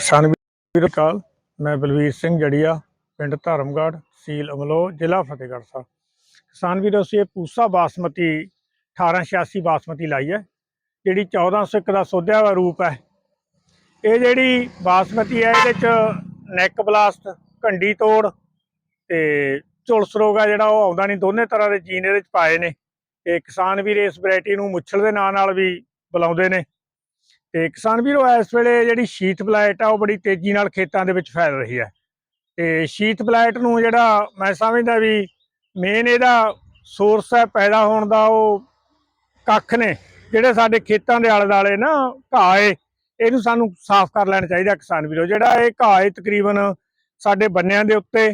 ਕਿਸਾਨ ਵੀਰੋ ਕਾਲ ਮੈਂ ਬਲਵੀਰ ਸਿੰਘ ਜੜੀਆ, ਪਿੰਡ ਧਰਮਗੜ੍ਹ, ਸੀਲ ਅਮਲੋ ਜ਼ਿਲ੍ਹਾ ਫਤਿਹਗੜ੍ਹ ਸਾਹਿਬ। ਕਿਸਾਨ ਵੀਰੋ, ਅਸੀਂ ਇਹ ਪੂਸਾ ਬਾਸਮਤੀ 1886 ਬਾਸਮਤੀ ਲਾਈ ਹੈ, ਜਿਹੜੀ 1401 ਦਾ ਸੋਧਿਆ ਹੋਇਆ ਰੂਪ ਹੈ। ਇਹ ਜਿਹੜੀ ਬਾਸਮਤੀ ਹੈ, ਇਹਦੇ ਚ ਨੈਕ ਬਲਾਸਟ ਘੰਡੀ ਤੋੜ ਤੇ ਝੁਲਸ ਰੋਗ ਆ ਜਿਹੜਾ, ਉਹ ਆਉਂਦਾ ਨਹੀਂ। ਦੋਨੇ ਤਰ੍ਹਾਂ ਦੇ ਜੀਨ ਇਹਦੇ ਚ ਪਾਏ ਨੇ। ਤੇ ਕਿਸਾਨ ਵੀਰ ਇਸ ਵੈਰਾਈਟੀ ਨੂੰ ਮੁੱਛਲ ਦੇ ਨਾਂ ਨਾਲ ਵੀ ਬੁਲਾਉਂਦੇ ਨੇ। ਤੇ ਕਿਸਾਨ ਵੀਰੋ, ਇਸ ਵੇਲੇ ਜਿਹੜੀ ਸ਼ੀਤ ਬਲਾਈਟ ਆ, ਉਹ ਬੜੀ ਤੇਜ਼ੀ ਨਾਲ ਖੇਤਾਂ ਦੇ ਵਿੱਚ ਫੈਲ ਰਹੀ ਹੈ। ਤੇ ਸ਼ੀਤ ਬਲਾਈਟ ਨੂੰ ਜਿਹੜਾ ਮੈਂ ਸਮਝਦਾ ਵੀ ਮੇਨ ਇਹਦਾ ਸੋਰਸ ਹੈ ਪੈਦਾ ਹੋਣ ਦਾ, ਉਹ ਕੱਖ ਨੇ। ਜਿਹੜੇ ਸਾਡੇ ਖੇਤਾਂ ਦੇ ਆਲੇ ਦੁਆਲੇ ਨਾ ਘਾਹ ਏ, ਇਹਨੂੰ ਸਾਨੂੰ ਸਾਫ਼ ਕਰ ਲੈਣਾ ਚਾਹੀਦਾ ਕਿਸਾਨ ਵੀਰੋ। ਜਿਹੜਾ ਇਹ ਘਾਹ ਏ ਤਕਰੀਬਨ ਸਾਡੇ ਬੰਨਿਆਂ ਦੇ ਉੱਤੇ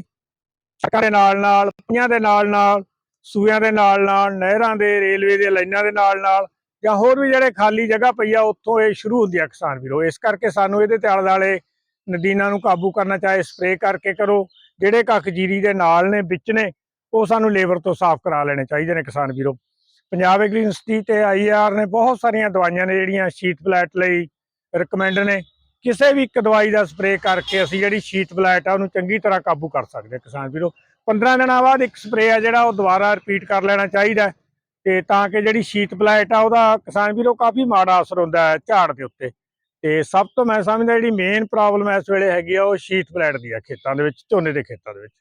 ਸੜਕਾਂ ਦੇ ਨਾਲ ਨਾਲ ਪਈਆਂ ਦੇ ਨਾਲ ਨਾਲ ਸੂਇਆਂ ਦੇ ਨਾਲ ਨਾਲ ਨਹਿਰਾਂ ਦੇ, ਰੇਲਵੇ ਦੇ ਲਾਈਨਾਂ ਦੇ ਨਾਲ ਨਾਲ ਜਾਂ ਹੋਰ ਵੀ ਜਿਹੜੇ ਖਾਲੀ ਜਗ੍ਹਾ ਪਈ ਆ, ਉੱਥੋਂ ਇਹ ਸ਼ੁਰੂ ਹੁੰਦੀ ਆ ਕਿਸਾਨ ਵੀਰੋ। ਇਸ ਕਰਕੇ ਸਾਨੂੰ ਇਹਦੇ ਤੇ ਆਲੇ ਦੁਆਲੇ ਨਦੀਨਾਂ ਨੂੰ ਕਾਬੂ ਕਰਨਾ ਚਾਹੇ ਸਪਰੇਅ ਕਰਕੇ ਕਰੋ। ਜਿਹੜੇ ਕੱਖ ਜੀਰੀ ਦੇ ਨਾਲ ਨੇ, ਵਿੱਚ ਨੇ, ਉਹ ਸਾਨੂੰ ਲੇਬਰ ਤੋਂ ਸਾਫ਼ ਕਰਾ ਲੈਣੇ ਚਾਹੀਦੇ ਨੇ ਕਿਸਾਨ ਵੀਰੋ। ਪੰਜਾਬ ਐਗਰੀ ਯੂਨੀਵਰਸਿਟੀ ਤੇ ਆਈਆਰ ਨੇ ਬਹੁਤ ਸਾਰੀਆਂ ਦਵਾਈਆਂ ਨੇ ਜਿਹੜੀਆਂ ਸ਼ੀਟ ਬਲੈਟ ਲਈ ਰეკਮੈਂਡ ਨੇ। ਕਿਸੇ ਵੀ ਇੱਕ ਦਵਾਈ ਦਾ ਸਪਰੇਅ ਕਰਕੇ ਅਸੀਂ ਜਿਹੜੀ ਸ਼ੀਟ ਬਲੈਟ ਆ, ਉਹਨੂੰ ਚੰਗੀ ਤਰ੍ਹਾਂ ਕਾਬੂ ਕਰ ਸਕਦੇ ਕਿਸਾਨ ਵੀਰੋ। 15 ਦਿਨਾਂ ਬਾਅਦ ਇੱਕ ਸਪਰੇਅ ਆ ਜਿਹੜਾ, ਉਹ ਦੁਬਾਰਾ ਰਿਪੀਟ ਕਰ ਲੈਣਾ ਚਾਹੀਦਾ। ਤੇ ਤਾਂ ਕਿ ਜਿਹੜੀ ਸ਼ੀਤ ਬਲਾਈਟ ਆ, ਉਹਦਾ ਕਿਸਾਨ ਵੀਰੋ ਕਾਫੀ ਮਾੜਾ ਅਸਰ ਹੁੰਦਾ ਹੈ ਝਾੜ ਦੇ ਉੱਤੇ। ਤੇ ਸਭ ਤੋਂ ਮੈਂ ਸਮਝਦਾ ਜਿਹੜੀ ਮੇਨ ਪ੍ਰੋਬਲਮ ਇਸ ਵੇਲੇ ਹੈਗੀ ਆ, ਉਹ ਸ਼ੀਤ ਬਲਾਈਟ ਦੀ ਆ, ਖੇਤਾਂ ਦੇ ਵਿੱਚ, ਝੋਨੇ ਦੇ ਖੇਤਾਂ ਦੇ ਵਿੱਚ।